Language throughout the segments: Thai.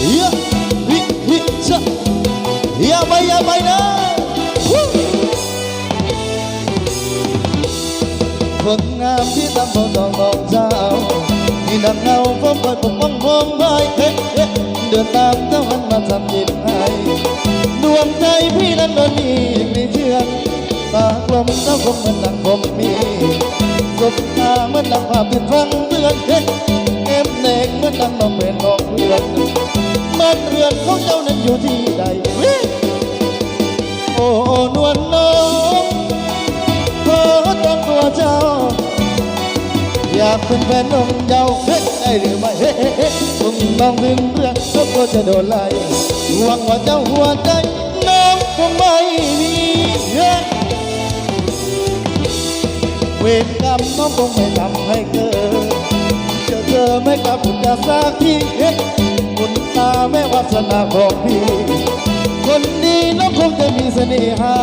เฮียฮิฮิชะอย่าไปอย่าไปนะวู้คนงามที่ตำบลดองดอกจ้าที่นักเงาฟ้องคอยปกป้องมองไม้เฮ้เฮ้เดินตามเจ้าหันมาทำจิตให้ดวงใจพี่นั้นโดนมีไม่เชืองตาลมเจ้าคงเหมือนดังผมมีสบตาเหมือนดังภาพที่ฟังเตือนเฮ้เอ็มเด็กเหมือนดังน้องเป็นของเพื่อนมั นเรือนของเจ้านั้นอยู่ที่ใดเว้โอ้นวลน้องเธอต้องตัวเจ้า อยากเป็นแฟนนมเยาเฮ้ได้หรือไม่เฮ้เฮ้เฮ้คงต้องถึงเรื่องก็กลัวจะโดนไล่หวังว่าเจ้าหัวใจน้องคงไม่มีเฮ้เวรกรรมน้องคงไม่ทำให้เกิดจอเจอไม่กลับจะสักที สนาของพี่ คนดีน้องคงจะมีเสน่หา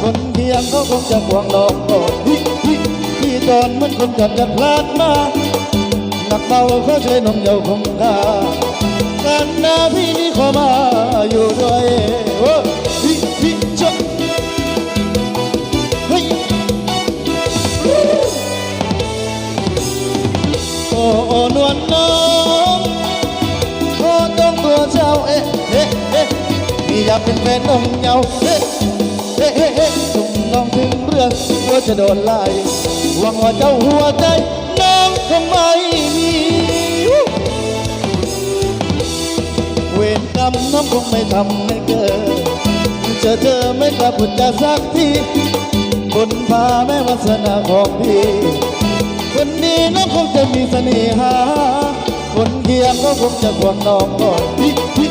คนเพียงเขาคงจะหวงน้องก่อนฮิฮิพี่ตอนเหมันคนจัดจัดพลาดมาหนักเบาเขาใช่วยนมเยาคงคาการหน้าพี่นี่ขอมาอยู่ด้วยโอ้ฮิฮิชะเฮ้ยโอ้โอ้นวลน้อง อยากเป็นแฟนนมเยาเอ๊ะเอ๊ะเอ๊ะเอ๊ะจุ่มน้องถึงเรื่องกลัวจะโดนไล่หวังว่าเจ้าหัวใจน้องคงไม่มีเวรกรรมน้องคงไม่ทำให้เกิดเจอเธอไม่กลับพุจะสักทีบนพาแม่วาสนาของพี่คนนี้น้องคงจะมีเสน่หาคนเคียงก็คงจะควงน้องก่อนพี่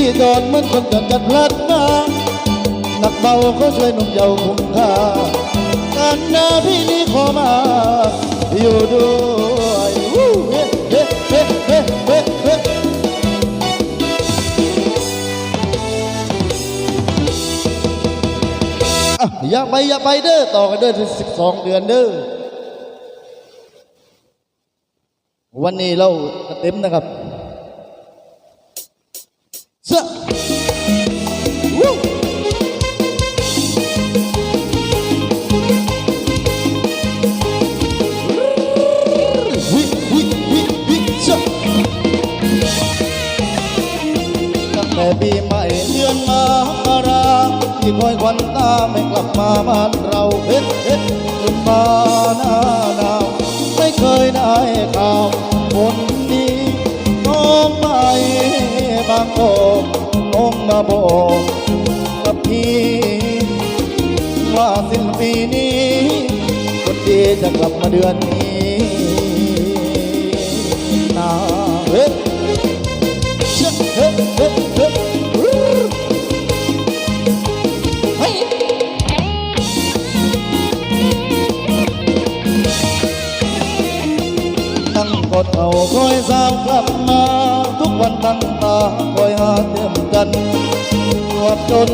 พี่พี่โดนเหมือนคนจัดจัดพลัดมาหนักเบาเขาช่วยหนุ่มเยาว์คุ้มค่าการหน้าพี่นี้ขอมา อยู่ด้วยเฮ้เฮ้เฮ้เฮ้เฮ้เฮ้อะอย่าไปอย่าไปเด้อต่อกันเด้อถึงสิบสองเดือนเด้อวันนี้เราเต็มนะครับ ปีใหม่เดือนมกราที่คอยควันตาไม่กลับมาบ้านเราเฮ็ดเฮ็ดจนมาหน้าหนาวไม่เคยได้ข่าวคนดีน้องไม่บางโอกน้องมาบอกกับพี่ว่าสิ้นปีนี้คนดีจะกลับมาเดือนนี้นาเฮ้เคอยสาวกลับมา ทุกวันตั้งตาคอยหาเติมกันตรวจจน